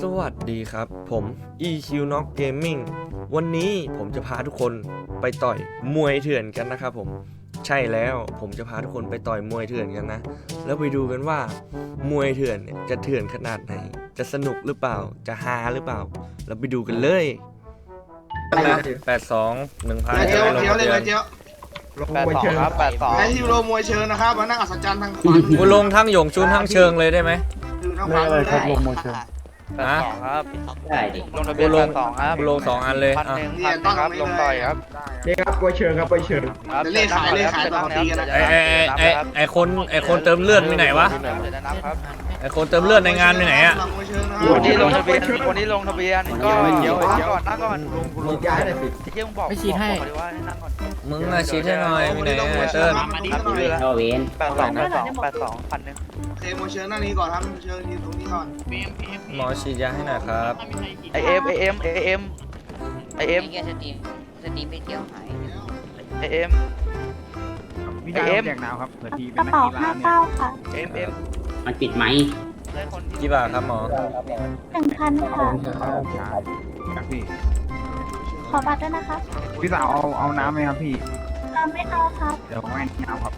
สวัสดีครับ ผม EQ Knock Gaming วันนี้ผมจะพาทุกคนไปต่อยมวยเถื่อนกันนะครับผมใช่แล้วผมจะพาทุกคนไปต่อยมวยเถื่อนกันนะ แล้วไปดูกันว่ามวยเถื่อนเนี่ยจะเถื่อนขนาดไหน จะสนุกหรือเปล่าจะฮาหรือเปล่า เราไปดูกันเลยแปดสองหนึ่งพันเจียวเจียวเลยเจียวแปดสองครับแปดสองไอที่โรมวยเชิญนะครับมานั่งอัศจรรย์ทางขวากูลงทั้งหยงชุนทั้งเชิงเลยได้ไหมคือทางขวาเลยครับ แปดสองครับได้ดิลงทะเบียนกูลแปงดสองครับกูลงสองอันเลยพันอะหนึ่งพันหนึ่งครับลงต่อยครับนี่ครับกล้วยเชิงครับกล้วยเชิงครับเลขขายเลขขายต่อทีกันนะไอไอไอไอ้ไอคนไอคนเติมเลือดมีไหนวะ เดี๋ยวจะนับครับไอคนเติมเลือดในงานมีไหนอะมวยเชิญนะคนที่ลงทะเบียนคนที่ลงทะเบียนก็เดี๋ยวเดี๋ยวก่อนนั่งก่อนลงย้ายเลยสิที่เที่ยงบอกไม่ชี้ให้บอกเลยว่านั่งก่อนมึงอะชี้ให้หน่อยมีไหนอะเติ้ลครับดูแลเข้าเวนแปดสองแปดสองแปดสองพันหนึ่งโอเคมวยเชิญหน้านี้ก่อนครับมวยเชิญยืนตรงนี้ก่อนหมอฉีดยาให้หน่อยครับไอเอ็มไอเอ็มไอเอ็มไอเอ็มไม่เกี่ยวสตรีมสตรีมไปเที่ยวหายไอเอ็มพี่ดาวแจกหนาวครับเผื่อทีกเป็นระนักเป๋ากีฬาห้าเนี่ยเก้าค่ะเอ็มเอ็ม มันปิดไหมได้คนที่กี่บาทครับหมอหนึ่งพันค่ะ ครับพี่ขอบัตรด้วยนะคะพี่สาวเอาเอาน้ำไหมครับพี่เราไม่เอาครับเดี๋ยวไม่น้ำครับ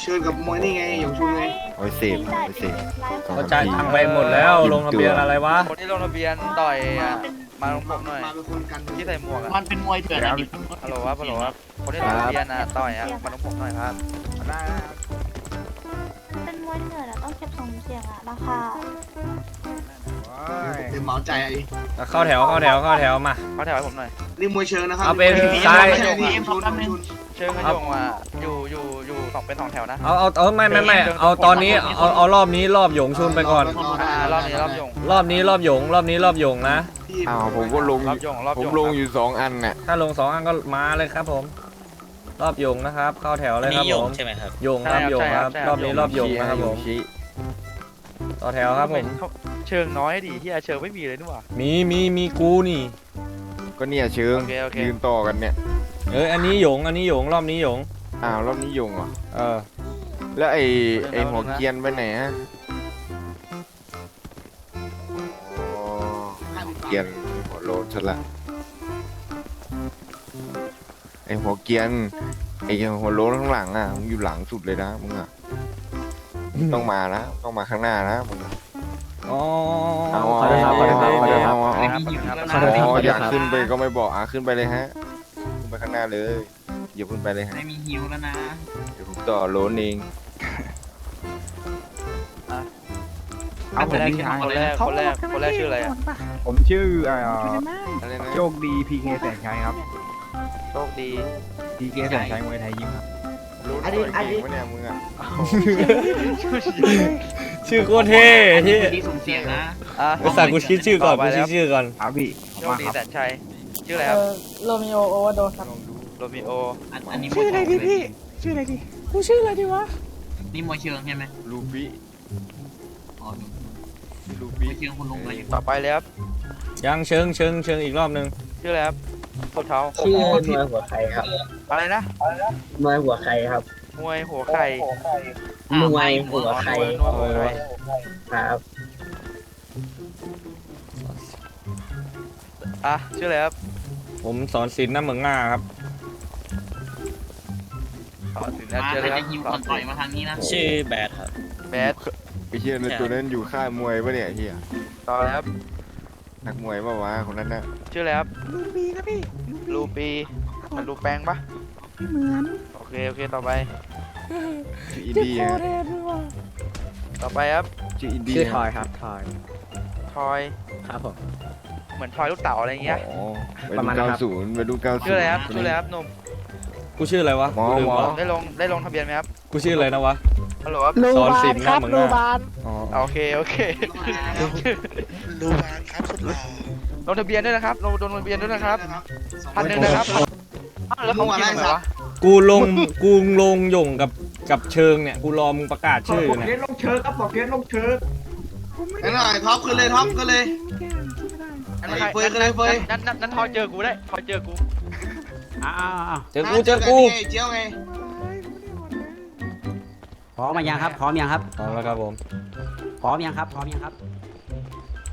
เชิญกับมวยนี่ไงหยงชุนไงโอ้ยเสพจ่ายโอ้ยเสพก็จ่ายตังค์ไปหมดแล้ว ลงทะเบียนอะไรวะ คนที่ลงทะเบียนต่อยอะมาลงผมหน่อยมาเป็นคนกันที่ใส่หมวกอะมันเป็นมวยเถื่อนเดี๋ยอะวฮัลโหลครับฮัลโหลครับคนที่ลงทะเบียนอะต่อยอะมาลงผมหน่อยครับ ได้ ครับเป็นมวยเถื่อนอะต้องเก็บสมเสียงอะราคาเดี๋ยวเหมาใจไอ้เข้าแถวเข้าแถวเข้าแถวมา เขาแถวให้ผมหน่อยนี่มวยเชิญนะครับเอาเป็นซ้าซ้ายไม่ใช่นี่หยงชุนหยงชุนเชิญกันยงอะอยู่อยู่อยู่สองเป็นสองแถวนะเอาเอาเอาไม่ไม่ไม่เอาตอนนี้เอาเอารอบนี้รอบหยงชุนไปก่อนอ่ารอบนี้รอบยงรอบนี้รอบหยงรอบนี้รอบหยงนะที่อ้าวผมก็ลงรอบยงรอบผมยงลงอยู่สองอันน่ะถ้าลงสองอันก็มาเลยครับผม รอบหยงนะครับ เข้าแถวเลยครับผมใช่ไหมครับหยงครับหยงครับ รอบนี้รอบหยงนะครับผมชี้ต่อแถวครับผมเชิงน้อยดิที่เชิงไม่มีเลยนี่หว่า มีมีมีกูนี่ ก็เนี่ยเชิงโอเคโอเค ยืนต่อกันเนี่ยเอออันนี้หยงอันนี้หยงรอบนี้หยงอ้าวรอบนี้ยงเหรอเออแล้วไอ้ไอ้หัวเกรียนไปไหนฮะอ๋อเกรียนหัวโลนซะละ ไอ้หัวเกรียนไอ้หัวโลนข้างหลังอะมึงอยู่หลังสุดเลยนะมึงอะต้องมานะต้องมาข้างหน้านะมึงอ๋อเอาขอโทษครับขอโทษครับขอโทษครับ เอาเอาครับขอโทษครับ อ๋ออยากขึ้นไปก็ไม่บอกอะขึ้นไปเลยฮะ ขึ้นไปข้างหน้าเลยอย่าขึ้นไปเลยฮะไม่มีหิวแล้วนะ เดี๋ยวผมต่อโลนเองเอาผมพี่ชายคนแรกคนแรกคนแรกชื่ออะไรอะผมชื่อเอ่ออะไรนะโชคดีพีเคแสงชัยครับ โชคดีพีเคแสงชัยมวยไทยยิมครับรู้อันนี้อันนี้ วะเนี่ยมึงอะชื่อโคตรเท่ที่ดีสุ่มเสี่ยงนะอะภาษากูคิดชื่อก่อนกูคิดชื่อก่อนครับพี่ขอบโชคุคณดีครับแสนชัยชื่ออะไรครับโรมิโอโอเวอร์โดครับลองดูโรมิโออันอันนี้ชื่ออะไรดีพี่ชื่ออะไรดีกูชื่ออะไรดีวะนี่มวยเชิงใช่ไหมลูบี้อ๋อลูมบี้วยเชิงคุณลุงอะไรอยู่ต่อไปเลยครับยังเชิงเชิงเชิงอีกรอบหนึงชื่ออะไรครับ โคเท้าชื่อมวยหัวไข่ครับอะไรนะมวยหัวไข่ครับมวยหัวไข่มวยหัวไข่มวยหัวไข่ครับอะชื่ออะไรครับผมสอนศิลป์น้ำเหมืองง่าครับต่อถึงแล้วมาเจอแต่เลยครัจะบหิวก่อนต่อยมาทางนี้นะชื่อแบดครับแบดไอ้เฮียในตัวนั้นอยู่ค่ายมวยปะเนี่ยเฮียต่อเลยครับ นักมวยปะวะคนนั้นน่ะชื่ออะไรครับลูปีครับพี่ลูปีมันลูแปงปะเหมือนโอเคโอเคต่อไป ชื่ออินดี้ฮะต่อไปครับชื่ออินดี้ชื่อทอยครับทอยทอยครับผม เหมือนทอยลูกเต๋าอะไรเงี้ยอ๋อไปประดูมาณนั้เก้านครับศูนย์ไปดูเก้าศูนย์ชื่ออะไรครับชื่ออะไรครับหนุ่มกูชื่ออะไรวะหมอกูลืมหมอวะได้ลงได้ลงทะเบียนไหมครับ กูชื่ออะไรนะวะ ฮัลโหลครับสอนศิลป์น้ำเหมืองง่าอ๋อโอเคโอเคลงทะเบียนด้วยนะครับลงลงทะเบียนด้วยนะครับพันหนึ่งนะครับอ้าวแล้วเขากินทำไมวะกูลงกูลงหยงกับกับเชิงเนี่ยกูรอมึงประกาศชื่ออยู่บอกเนี่ยเกตลงเชิงครับบอกเกตลงเชิงนั่นหน่อยท็อปขึ้นเลยท็อปขึ้นเลย นั่นใครเฟยกันเลยเฟย นั่นนั่นนั่นทอยเจอกูได้ทอยเจอกู อ้าวเจอกูเจอกูไเจียวไง พร้อมมายังครับพร้อมยังครับเอาแล้วครับผมพร้อมยังครับพร้อมยังครับ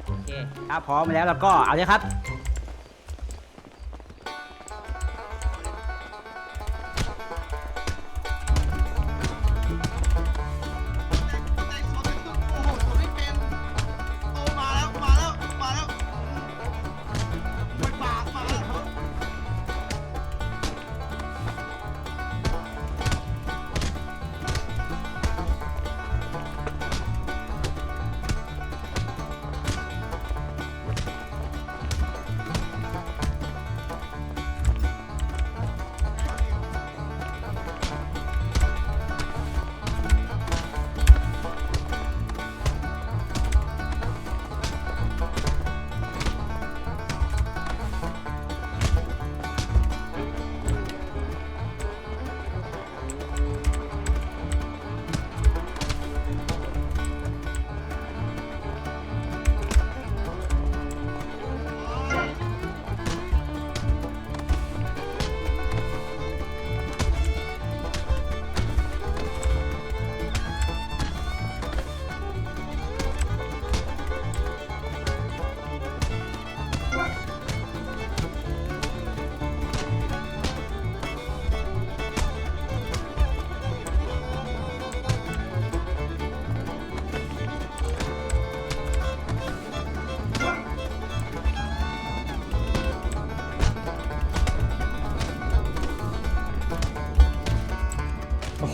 โอเคถ้าพร้อมแล้วแล้วก็เอาเลยครับ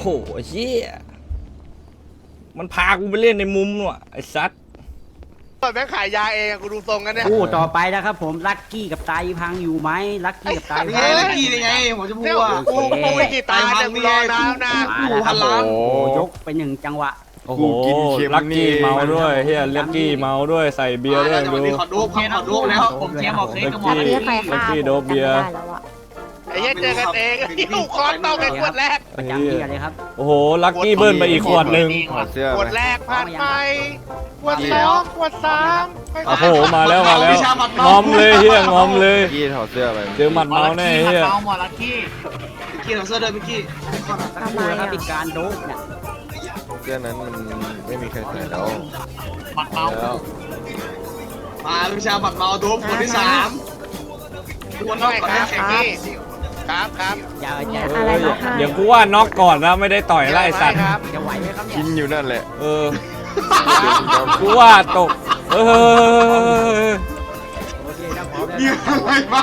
หเฮียมันพากูไปเล่นในมุมว่ะไอ้ซัดแม่งขายยาเองกูดูทรงกันเนี่ย คู่ต่อไปนะครับผมลักกี้กับตายพังอยู่ไหมลักกี้กับตายนี่พัไงง ลักกี้นี่ไงหัวชมพูเนี่ยอะ กูกูไม่กี่ตาเนี่ยกูรอนานนะอยู่พันล้านโอ้ยกไปหนึ่งจังหวะ โอ้โหลักกี้เมาด้วยเฮียลักกี้เมาด้วยใส่เบียร์ด้วยจังหดูวะนี้ขอโดบครับขอโดบแล้วผมเทียมหมอเค้กกับหมอลักเรีกี้ยกใครลักฆ่ากี้โดบเบียร์แล้วอะไอ้เหี้ยเจอกันเองหิวคอนเต้าเป็นขวดแรกประจำที่อะไรครับ โอ้โห ลักกี้เบิ้ลไปอีกขวดหนึ่งถอดเสื้อขวดไหมแรกผ่านไปขวดสองขวดสามโอ้โห มาแล้วมาแล้วงอมเลยเฮียงอมเลยกี้ถอดเสื้อไปเจอหมัดเมาแน่เฮียเมาหมอลักกี้เมื่อกี้เราเสื้อเดินเมื่อกี้สักครู่นะครับเป็นการโดบเนี่ยเสื้อนั้นมันไม่มีใครใส่แล้วหมัดเมาแล้วมาวิชาบัตรเมาโดบคนที่สามควรน้ต้อองยก่อนครันะบแข่งพี่ที่ ครับครับอย่าอย่าเอ้ยเดี๋ยวกูว่าน็อกก่อนนะไม่ได้ต่อยไล่สัตว์ครับจะไหวไหมครับเนี่กิยนอยู่นั่นแหละ เออกูว่าตก เออโอเคถ้าพร้อมแล้วเนี่ยอะไรมา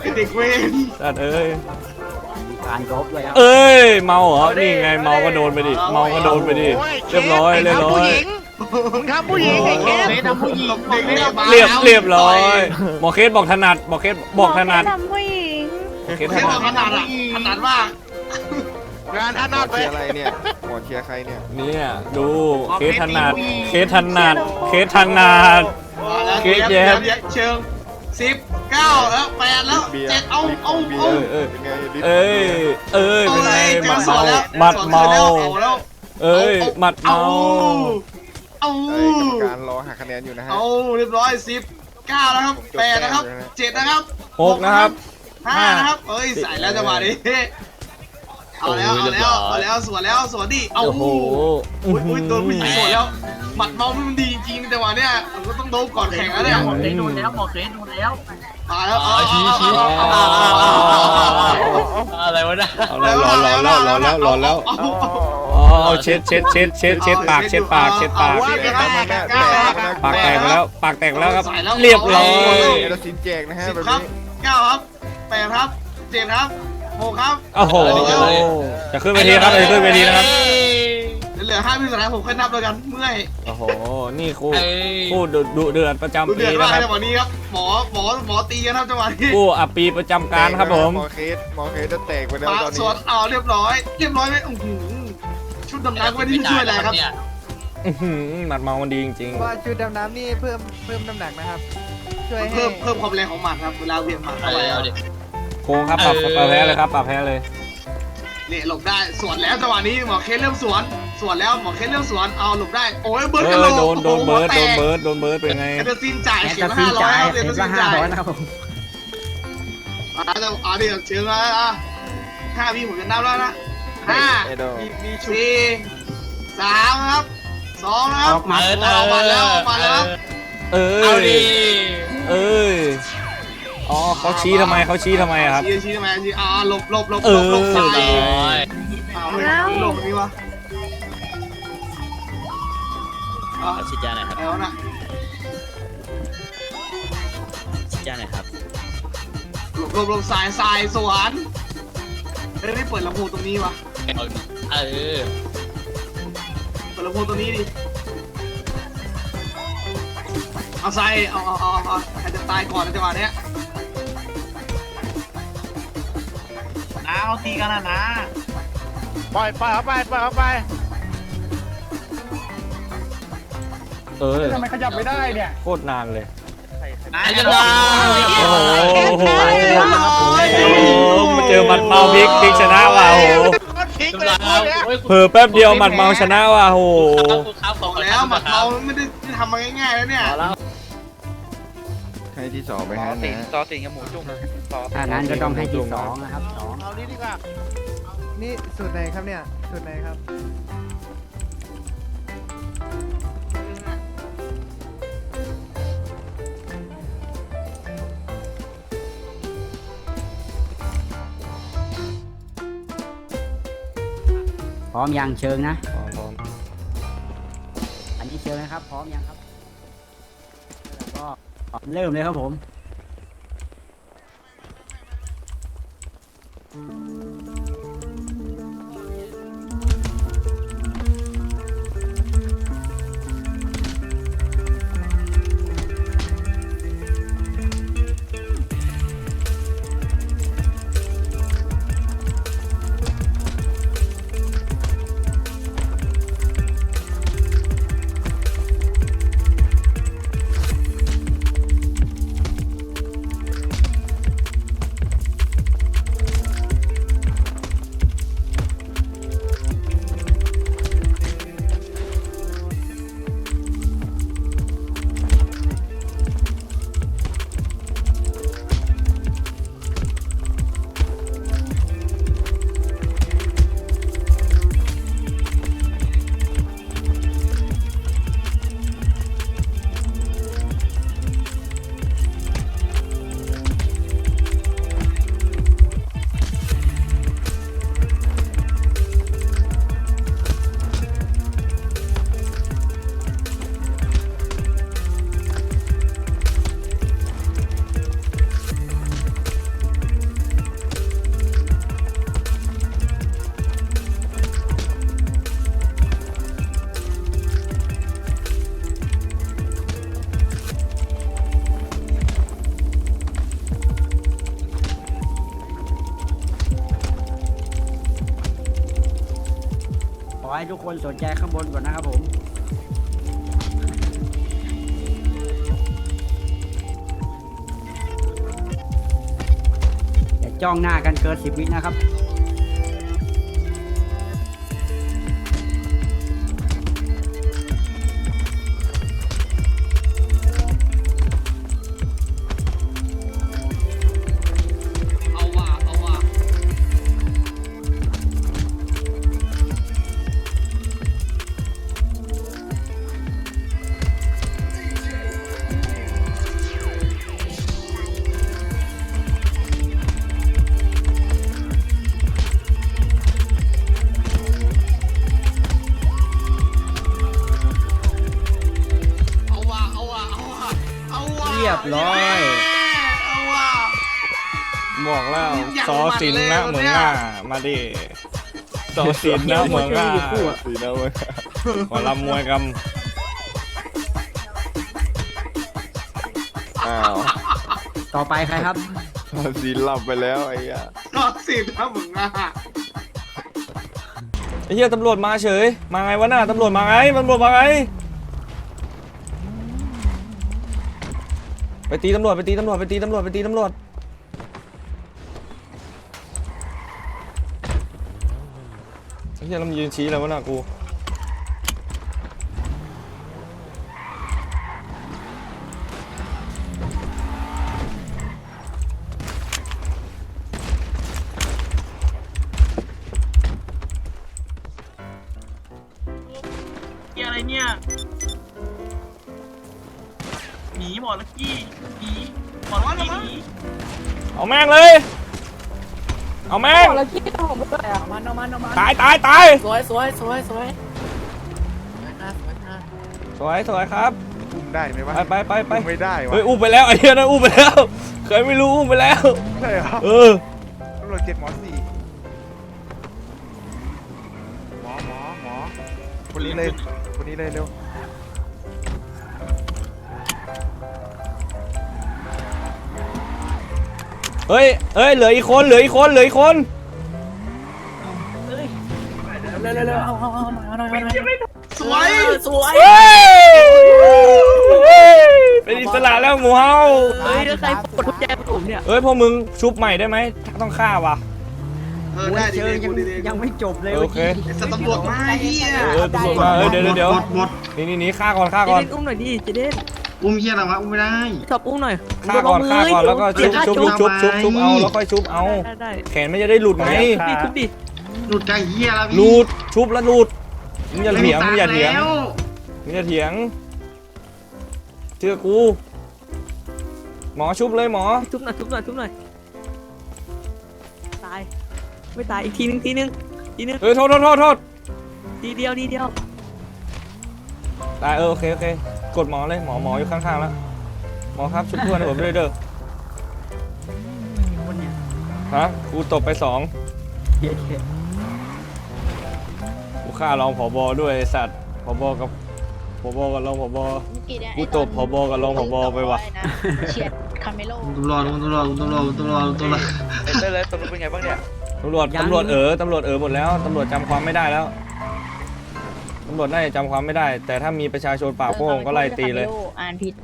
ไอเด็กเวนสัตว์เอ้ยมีการโดบด้วยครับเอ้ยเมาเหรอนี่ไงเมาก็โดนไปดิเมาก็โดนไปดิเรียบร้อยเรียบร้อย มึงทำผู้หญิงไอ้เคสเค้กทำผู้หญิงเด็กเนี่ยมาเรียบเรียบร้อยหมอเคสบอกถนัดหมอเคสบอกถนัดทำผู้หญิงหมอเคเด็สกถเคนนับอดกขนาดอะขนาดมากงานท่านหมนออดไปเชียร์อะไรเนี่ยหมอเชียร์ใครเนี่ยเนี่ยดูเคสถนัดเคสถนัดเคสถนัดมาแล้วเค้เดี๋กยวแยเดี๋ยมวเชิงสิบเก้าแล้วแปดแล้วเบียร์เจ็ดเอาลิปเอาเบียเอาร์เออเป็นไงลิปเอ้ยเอ้ยเอาเป็นเลไงยเจหมัอดสอเมานแล้วหมัดเมาเอาแล้วเอ้ยหมัดเอาเมา เอาเอ้ยกรรมการรอหักคะแนนอยู่นะฮะ เอาเรียบร้อยสิบเก้าแล้วครับแปดนะครับเจ็ดนะครับหกนะครับห้า นะครับเอ้ยใส่แล้วจังหวะนี้เอาแล้วเอาแล้วเอาแล้วสวนแล้วสวนดิเอาโอ้โหอุ้ยอุ้ยตัวผู้หญิงสวนแล้วหมัดเมามันดีจริงๆจังหวะเนี้ยมันก็ต้องโดนก่อนแข่งแล้วเนี่ยหมอเค้กโดนแล้วหมอเค้กโดนแล้วมาแล้วเอาเอาเอาเอาเอาเอาอะไรวะนะเอาแล้วรอรอแล้วรอแล้วรอแล้ว เอา เอาเอาอ๋อเช็ดเช็ดเช็ดเช็ดเช็ดปากเช็ดปากเช็ดปากเอาแตกแล้วแม่แตกแล้วปากแตกไปแล้ว ปากแตกไปแล้วครับ เรียบร้อยเอลสินแจกนะฮะสิบแบบครับนี้เก้าครับแปดครับเจ็ดครับหกครับโอ้โหจะขึ้นเวทีครับจะขึ้นเวทีนะครับเหลือห้าวิสุดท้ายผมค่อยนับแล้วกันเมื่อยโอ้โหนี่คู่คู่ดุดุเดือดประจำดูปีเดือดนะมากครับจังหวะนี้ครับหมอหมอหมอตีกันครับจังหวะนี้คู่อัปปีประจำการครับผมหมอเคสหมอเคสจะแตกไปแล้วปาตอนสนี้วนเอาเรียบร้อย เรียบร้อยไหมโอ้โห ชุดดำน้ำก็ไม่ได้ช่วยอะไรครับ อื้อหือหมัดเมามันดีจริงว่าชุดดำน้ำนี่เพิ่มเพิ่มน้ำหนักนะครับ ช่วยให้เพิ่มเพิ่มความแรงของหมัดครับเวลาเวียนหมัดเข้าไปครับๆโค้งครับปรับปรับแพ้เลยครับปรับแพ้เลย เนี่ยหลบได้สวนแล้วจังหวะนี้หมอเคสเริ่มสวนสวนแล้วหมอเคสเริ่มสวนเอาหลบได้โอ้ยเบิร์ดเอกันโหลอโดนโดนอ้หเบิร์ดแตโดนกเบิร์ดโดนเบิร์ดเป็นไง เอเดอร์ซินจ่ายแอเข็ตมซีห้าร้อยจ่ายครับเอเข็เดอมร์ซิละนห้าจ่ายร้อยนะครับผมอ่าเดี๋ยวอ่าเดี๋ยวเชิญมาอะห้าวิผมจะนับแล้วนะ ห้าไอ้ดอกสี่สามครับสองนะครับออกมาออกมาแล้วออกมาแล้วเออเอาดิเอออ๋อเขาชี้ทำไมเขาชี้ทำไมอะครับ ชี้ชี้ทำไมชี้อ่าหลบหลบหลบเอหลอบหลบซ้าย โอ้ยอ้าวไม่หลบนี่วะอะฉีดยาหน่อยครับแล้วน่ะฉีดยาหน่อยครับหลบหลบหลบสายสายสวนเฮ้ยไม่เปิดลำโพงตรงนี้วะ เออเปิดลำโพงตรงนี้ดิเอาใส่เอาเอาเอาเอาใครจะตายก่อนในจังหวะเนี้ยน้าเอาตีกันนะนะปล่อยปล่อยเขาไปปล่อยเขาไปเออทำไมขยับไม่ได้เนี่ยโคตรนานเลยน้าจะมาโอ้โหโอ้โหโอ้โหมาเจอมัดเมาพลิกพลิกชนะว่ะ กเลยพูดเนี่ยเผลอแป๊บเดียวหมัดเมาชนะว่ะโอ้โหครับขบออกแล้วหมัดเมาไม่ได้ทำมาง่ายๆแล้วเนี่ยให้ที่สองไปซอให้สิงนะซอสิงกับหมูจุ่มซอถ้างั้นก็ต้องให้ที่สองนะครับสองเอานี้ดีกว่านี่สูตรไหนครับเนี่ยสูตรไหนครับ พร้อมยังเชิงนะ พร้อมพร้อมอันนี้เชิงนะครับ พร้อมยังครับก็เริ่มเลยครับผม อให้ทุกคนสนใจข้างบนก่อนนะครับผมอย่าจ้องหน้ากันเกินสิบวินะครับ สินนะหมัดเลยเหมืองอะมาดิซอสินนะเหมืองอะสีนะเว้ยหมอลำมวยกันอ้าวต่อไปใครครับสีหลับไปแล้วไอ้เหี้ยก็สินะมึงอะไอ้เหี้ยตำรวจมาเฉย มาไงวะน่ะตำรวจมาไงตำรวจมาไง ไปตีตำรวจไปตีตำรวจไปตีตำรวจไปตีตำรวจ ไอ้เหี้ยแล้วมันยืนชี้แล้ววะน่ะกูเกี่ยอะไรเนี่ยหนีหมดแล้วกี้หนีหมดแล้วกี้หนีเอาแม่งเลย เอาแม่งแล้วกี้ ผมด้วยอะมันเอามันเอามันตายตายตายสวยสวยสวยสวยสวยสวยครับอุ้มได้ไหมวะไปไปไปไปอุ้มไม่ได้วะเฮ้ยอุ้มไปแล้วไอ้เหี้ยนั่นอุ้มไปแล้วเคยไม่รู้อุ้มไปแล้ว ใช่เหรอเออตำรวจเจ็ดหมอสี่หมอหมอหมอคนนี้เลยคนนี้เลยเร็วเฮ้ยเฮ้ยเหลืออีกคนเหลืออีกคนเหลืออีกคนเร็วเร็วเร็วเอาเอาเอาหน่อยเอาหน่อยเอาหน่อยสวยสวยเฮ้ยเป็นอิสระแล้วหมูเฮาเฮ้ยแล้วใครกดกุญแจผมเนี่ยเฮ้ยพวกมึงชุบใหม่ได้ไหมต้องฆ่าว่ะเออมวได้ยดีเชิเลงยยังดีเลยยังไม่จบเลยโอเคไอ้สัตว์ตำรวจมาไอ้เฮียเออตำรวจมาเออเดี๋ยวเดี๋ยวเดี๋ยวหมดนี่นี่นี่ฆ่าก่อนฆ่าเจก่อน เดนอุ้มหน่อยดิเจเดนอุ้มเฮียอะไรวะอุ้มไม่ได้ ชอบอุ้มหน่อยฆ่าก่อนฆ่าก่อนแล้วก็ชุบชุบชุบชุบชุบเอาแล้วค่อยชุบเอา ได้ได้แขนไม่จะได้หลุดไง ดิทุบดิ หลุดใจเฮียแล้วพี่หลุดชุบแล้วหลุดมึงอย่าเถียงมึงอย่าเถียงแล้วมึงอย่าเถียงเชื่อกู หมอชุบเลยหมอทุบหน่อยทุบหน่อยทุบหน่อยตาย ไม่ตายอีกทีนึงทีนึงทีนึงเออโทษโทษโทษโทษทีเดียวทีเดียวตายเออโอเคโอเคกดหมอเลยหมอหมออยู่ข้างๆแล้วหมอครับชุบเพื่อนให้ผมด้วยเด้อคนเนี่ยฮะกูตบไปสอง เย้เย้กู ฆ่ารองผบด้วยไอ้สัตว์ผบกับผบกับรองผบกูตบผบกับรองผบไปว่ะเฉียดคาเมโลตำรวจตำรวจตำรวจตำรวจตำรวจเต้นเลยตำรวจเป็นไงบ้างเนี่ยตำรวจตำรวจเออตำรวจเออหมดแล้วตำรวจจำความไม่ได้แล้วตำรวจน่าจะจำความไม่ได้ แต่ถ้ามีประชาชนปากโป้งก็ไล่ตีเลยอ่านผิด